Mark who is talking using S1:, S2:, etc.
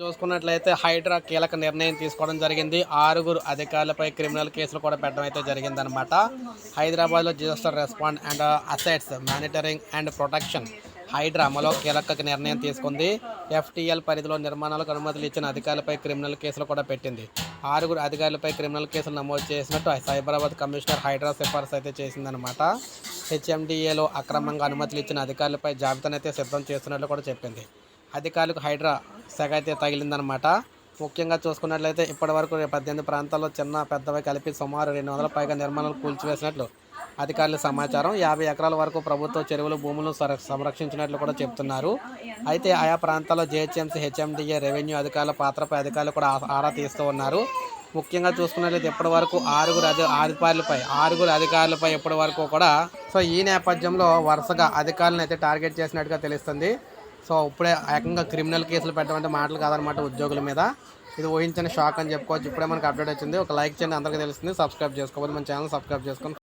S1: చూసుకున్నట్లయితే హైడ్రా కీలక నిర్ణయం తీసుకోవడం జరిగింది. ఆరుగురు అధికారులపై క్రిమినల్ కేసులు కూడా పెట్టడం అయితే జరిగిందనమాట హైదరాబాద్లో disaster respond and assets monitoring and protection Hydraa అమలో కీలక నిర్ణయం తీసుకుంది. ఎఫ్టీఎల్ పరిధిలో నిర్మాణాలకు అనుమతులు ఇచ్చిన అధికారులపై క్రిమినల్ కేసులు కూడా పెట్టింది. ఆరుగురు అధికారులపై క్రిమినల్ కేసులు నమోదు చేసినట్టు సైబరాబాద్ కమిషనర్ హైడ్రా సిఫార్సు అయితే చేసిందనమాట హెచ్ఎండిఏలో అక్రమంగా అనుమతులు ఇచ్చిన అధికారులపై జాబితానైతే సిద్ధం చేస్తున్నట్లు కూడా చెప్పింది. అధికారులకు హైడ్రా సెగ అయితే తగిలిందనమాట. ముఖ్యంగా చూసుకున్నట్లయితే ఇప్పటివరకు పద్దెనిమిది ప్రాంతాల్లో చిన్న పెద్దవి కలిపి సుమారు రెండు వందల పైగా నిర్మాణాలు కూల్చివేసినట్లు అధికారుల సమాచారం. యాభై ఎకరాల వరకు ప్రభుత్వ చెరువులు భూములను సర- సంరక్షించినట్లు కూడా చెప్తున్నారు. అయితే ఆయా ప్రాంతాల్లో జేహెచ్ఎంసీ హెచ్ఎండిఏ రెవెన్యూ అధికారుల పాత్రపై అధికారులు కూడా ఆ- ఆరా తీస్తూ ఉన్నారు. ముఖ్యంగా చూసుకున్నట్లయితే ఇప్పటి వరకు ఆరుగురు అధి అధికారులపై ఆరుగురు అధికారులపై ఇప్పటి వరకు కూడా సో ఈ నేపథ్యంలో వరుసగా అధికారులను అయితే టార్గెట్ చేసినట్టుగా తెలుస్తుంది. సో ఇప్పుడే ఏకంగా క్రిమినల్ కేసులు పెట్టమంటే మాటలు కాదనమాట ఉద్యోగుల మీద. ఇది ఊహించని షాక్ అని చెప్పుకోవచ్చు. ఇప్పుడే మనకు అప్డేట్ వచ్చింది. ఒక లైక్ చేయండి. అందరికీ తెలుస్తుంది. సబ్స్క్రైబ్ చేసుకోవాలి మన ఛానల్ సబ్స్క్రైబ్ చేసుకొని